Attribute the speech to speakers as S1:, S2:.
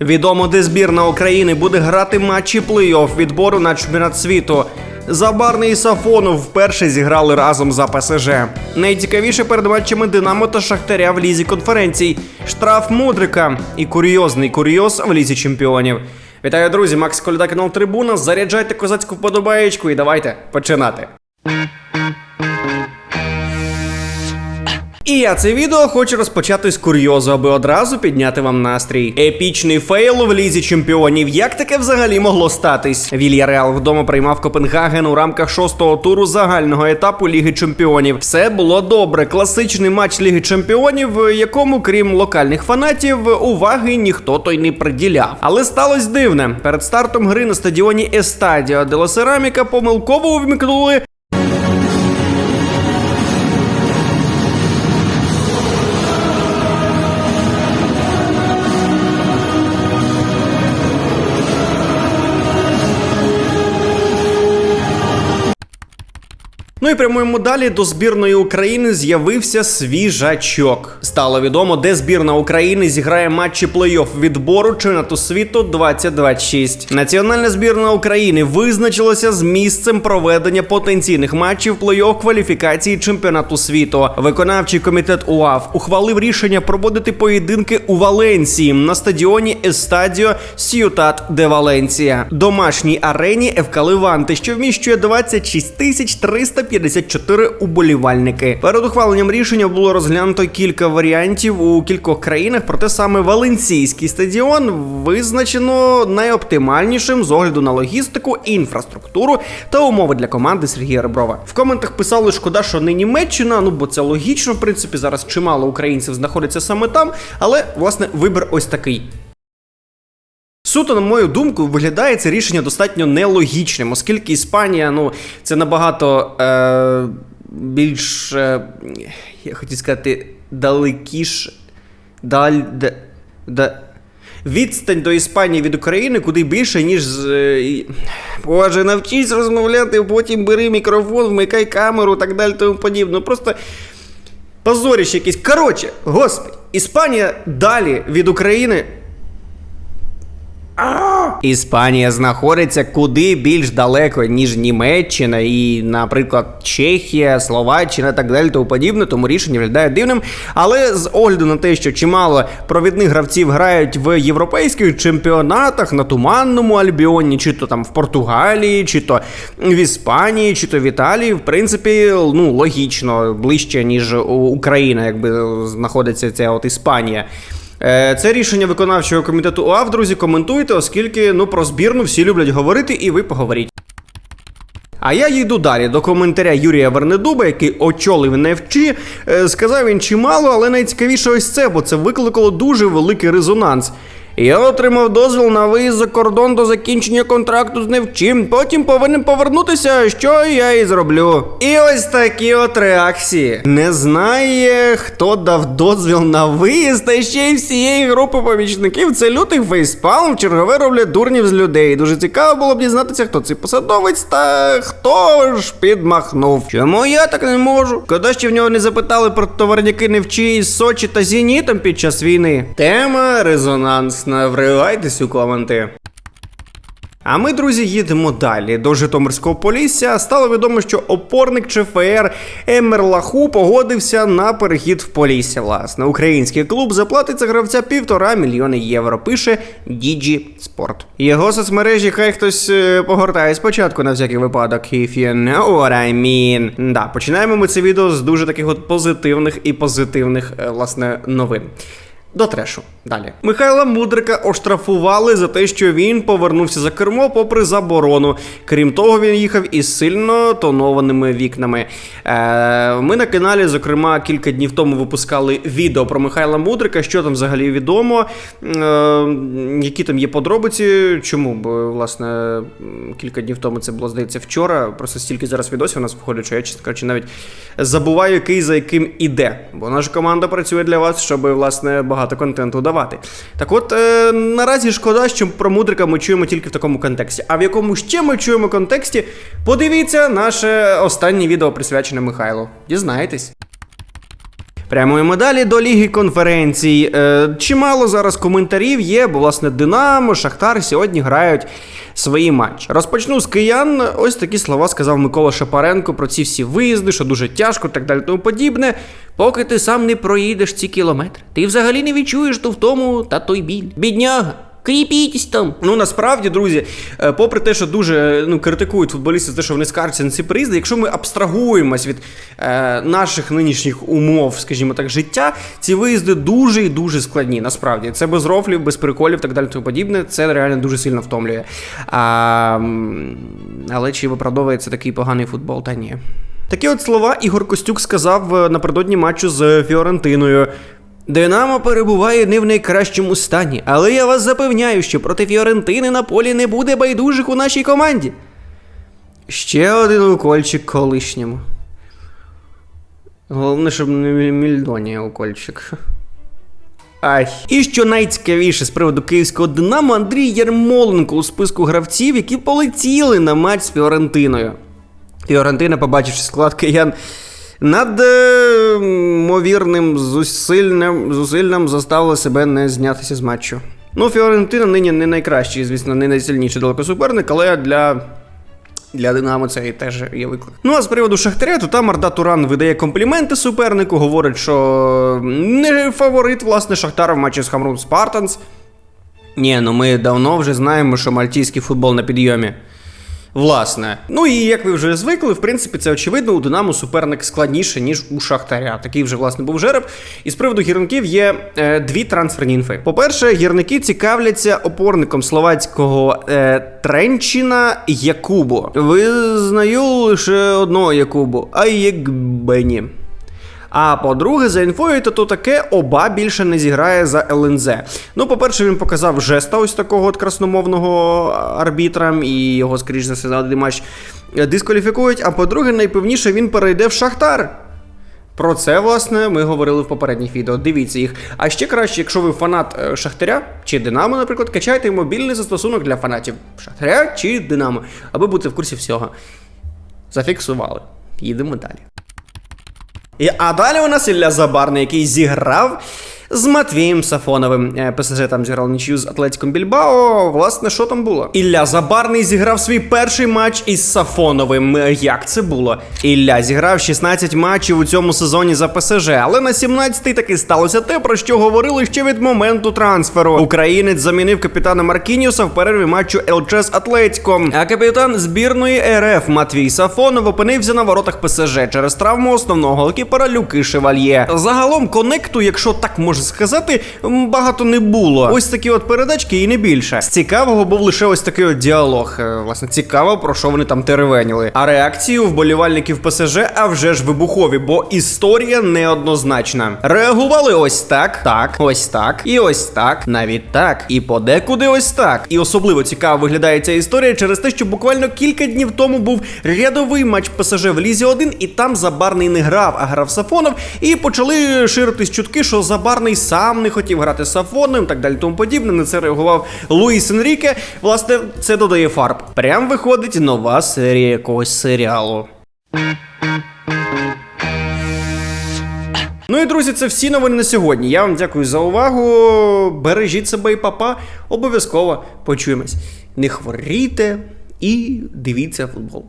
S1: Відомо, де збірна України буде грати матчі плей-офф відбору на чемпіонат світу. Забарний і Сафонов вперше зіграли разом за ПСЖ. Найцікавіше перед матчами Динамо та Шахтаря в лізі конференцій, штраф Мудрика і курйозний курйоз в лізі чемпіонів. Вітаю, друзі! Макс Коляда, канал Трибуна. Заряджайте козацьку вподобаєчку і давайте починати. І я це відео хочу розпочати з курйозу, аби одразу підняти вам настрій. Епічний фейл в лізі чемпіонів. Як таке взагалі могло статись? Вільяреал вдома приймав Копенгаген у рамках шостого туру загального етапу Ліги Чемпіонів. Все було добре. Класичний матч Ліги Чемпіонів, якому, крім локальних фанатів, уваги ніхто той не приділяв. Але сталося дивне. Перед стартом гри на стадіоні Естадіо Дело Сераміка помилково увімкнули Ну і прямуємо далі до збірної України з'явився свіжачок. Стало відомо, де збірна України зіграє матчі плей-офф відбору чемпіонату світу 2026. Національна збірна України визначилася з місцем проведення потенційних матчів плей-офф кваліфікації чемпіонату світу. Виконавчий комітет УАФ ухвалив рішення проводити поєдинки у Валенції на стадіоні Естадіо Сьютат де Валенція, домашній арені ФК Леванти, що вміщує 26 тисяч 354 уболівальники. Перед ухваленням рішення було розглянуто кілька варіантів у кількох країнах, проте саме Валенційський стадіон визначено найоптимальнішим з огляду на логістику, інфраструктуру та умови для команди Сергія Реброва. В коментах писали, шкода, що не Німеччина, ну бо це логічно, в принципі, зараз чимало українців знаходиться саме там, але власне вибір ось такий. Суто, на мою думку, виглядає це рішення достатньо нелогічним, оскільки Іспанія, ну, це набагато е, більш, е, я хотів сказати, далекіш. Даль, де, де, відстань до Іспанії від України куди більше, ніж з. е, Боже, навчись розмовляти, потім бери мікрофон, вмикай камеру, так далі, тому подібне. Просто позоріще якесь. Коротше, господи, Іспанія далі від України. Іспанія знаходиться куди більш далеко, ніж Німеччина і, наприклад, Чехія, Словаччина, так далі, тому подібне, тому рішення виглядає дивним. Але з огляду на те, що чимало провідних гравців грають в європейських чемпіонатах на туманному Альбіоні, чи то там в Португалії, чи то в Іспанії, чи то в Італії, в принципі, ну логічно, ближче, ніж Україна, якби знаходиться ця от Іспанія. Е, Це рішення виконавчого комітету УАВ, друзі, коментуйте, оскільки ну про збірну всі люблять говорити, і ви поговоріть. А я йду далі до коментаря Юрія Вернедуба, який очолив Невчі. Сказав він чимало, але найцікавіше ось це, бо це викликало дуже великий резонанс. Я отримав дозвіл на виїзд за кордон до закінчення контракту з Невчим. Потім повинен повернутися, що я і зроблю. І ось такі от реакції. Не знає, хто дав дозвіл на виїзд, та ще й всієї групи помічників. Це лютий фейспалм, чергове роблять дурнів з людей. Дуже цікаво було б дізнатися, хто цей посадовець та хто ж підмахнув. Чому я так не можу? Коли ще в нього не запитали про товарняки Невчі із Сочі та Зенітом під час війни. Тема резонансна. Вривайтесь у коменти. А ми, друзі, їдемо далі. До Житомирського полісся стало відомо, що опорник ЧФР Емер Лаху погодився на перехід в Полісся. Власне, український клуб заплатить за гравця півтора мільйони євро. Пише Діджі Спорт. Його соцмережі хай хтось е, погортає спочатку на всякий випадок. If you know what I mean. Да, починаємо ми це відео з дуже таких от позитивних і позитивних, е, власне, новин. До трешу. Далі. Михайла Мудрика оштрафували за те, що він повернувся за кермо попри заборону. Крім того, він їхав із сильно тонованими вікнами. Е, ми на каналі, зокрема, кілька днів тому випускали відео про Михайла Мудрика, що там взагалі відомо, е, які там є подробиці. Чому? Бо, власне, кілька днів тому це було, здається, вчора. Просто стільки зараз відосів у нас виходить, що я, чесно кажучи, навіть забуваю, який за яким іде. Бо наша команда працює для вас, щоб, власне, багато контенту давати. Так от, е, наразі шкода, що про Мудрика ми чуємо тільки в такому контексті. А в якому ще ми чуємо контексті, подивіться наше останнє відео присвячене Михайлу. Дізнаєтесь. Прямуємо далі до Ліги конференцій. Е, чимало зараз коментарів є, бо власне Динамо, Шахтар сьогодні грають свої матчі. Розпочну з киян. Ось такі слова сказав Микола Шапаренко про ці всі виїзди, що дуже тяжко, так далі тому подібне. Поки ти сам не проїдеш ці кілометри, ти взагалі не відчуєш ту втому та той біль. Бідняга. Кріпіть там. Ну насправді, друзі, е, попри те, що дуже ну, критикують футболісти за те, що вони скаржаться на ці приїзди, якщо ми абстрагуємось від е, наших нинішніх умов, скажімо так, життя, ці виїзди дуже і дуже складні. Насправді це без рофлів, без приколів, так далі тому подібне. Це реально дуже сильно втомлює. А, але чи виправдовується такий поганий футбол? Та ні. Такі от слова Ігор Костюк сказав е, напередодні матчу з Фіорентиною. Динамо перебуває не в найкращому стані, але я вас запевняю, що проти Фіорентини на полі не буде байдужих у нашій команді. Ще один укольчик колишньому. Головне, щоб не Міль- Мільдонія укольчик. Ай. І що найцікавіше з приводу київського Динамо, Андрій Ярмоленко у списку гравців, які полетіли на матч з Фіорентиною. Фіорентина, побачивши склад киян, над е, зусиллям, зусиллям заставила себе не знятися з матчу. Ну, Фіорентина нині не найкращий, звісно, не найсильніший далеко суперник, але для. Для Динамо це теж є виклик. Ну а з приводу Шахтаря, то там Арда Туран видає компліменти супернику, говорить, що не фаворит, власне, Шахтара в матчі з Хамрун Спартанс. Ні, ну ми давно вже знаємо, що мальтійський футбол на підйомі. Власне. Ну і як ви вже звикли, в принципі, це очевидно, у Динамо суперник складніше, ніж у Шахтаря. Такий вже, власне, був жереб. І з приводу гірників є е, дві трансферні інфи. По-перше, гірники цікавляться опорником словацького е, Тренчина Якубо. Визнаю лише одного Якубу, а Єгбені. А по-друге, за інфою, то, таке оба більше не зіграє за ЛНЗ. Ну, по-перше, він показав жеста ось такого от красномовного арбітра, і його, скоріш за все, один матч е, дискваліфікують. А по-друге, найпевніше він перейде в Шахтар. Про це, власне, ми говорили в попередніх відео. Дивіться їх. А ще краще, якщо ви фанат е, Шахтаря чи Динамо, наприклад, качайте мобільний застосунок для фанатів Шахтаря чи Динамо, аби бути в курсі всього. Зафіксували. Їдемо далі. І, а далі у нас Ілля Забарний, який зіграв з Матвієм Сафоновим. Е, ПСЖ там зіграв нічию з Атлетиком Більбао. Власне, що там було? Ілля Забарний зіграв свій перший матч із Сафоновим. Е, Як це було? Ілля зіграв 16 матчів у цьому сезоні за ПСЖ, але на 17-й таки сталося те, про що говорили ще від моменту трансферу. Українець замінив капітана Маркініуса в перерві матчу ЛЧ з Атлетиком. А капітан збірної РФ Матвій Сафонов опинився на воротах ПСЖ через травму основного голкіпера Люки Шевальє. Загалом конекту, якщо так можна сказати, багато не було. Ось такі от передачки і не більше. З цікавого був лише ось такий от діалог. Е, Власне, цікаво, про що вони там теревеніли. А реакції у вболівальників ПСЖ, а вже ж вибухові, бо історія неоднозначна. Реагували ось так, так, ось так, і ось так, навіть так, і подекуди ось так. І особливо цікаво виглядає ця історія через те, що буквально кілька днів тому був рядовий матч ПСЖ в Лізі 1, і там Забарний не грав, а грав Сафонов. І почали ширитись чутки, що Забарний сам не хотів грати з Сафоном, і так далі тому подібне. На це реагував Луїс Енріке. Власне, це додає фарб. Прям виходить нова серія якогось серіалу. Ну і друзі, це всі новини на сьогодні. Я вам дякую за увагу. Бережіть себе і папа. Обов'язково почуємось. Не хворійте і дивіться футбол.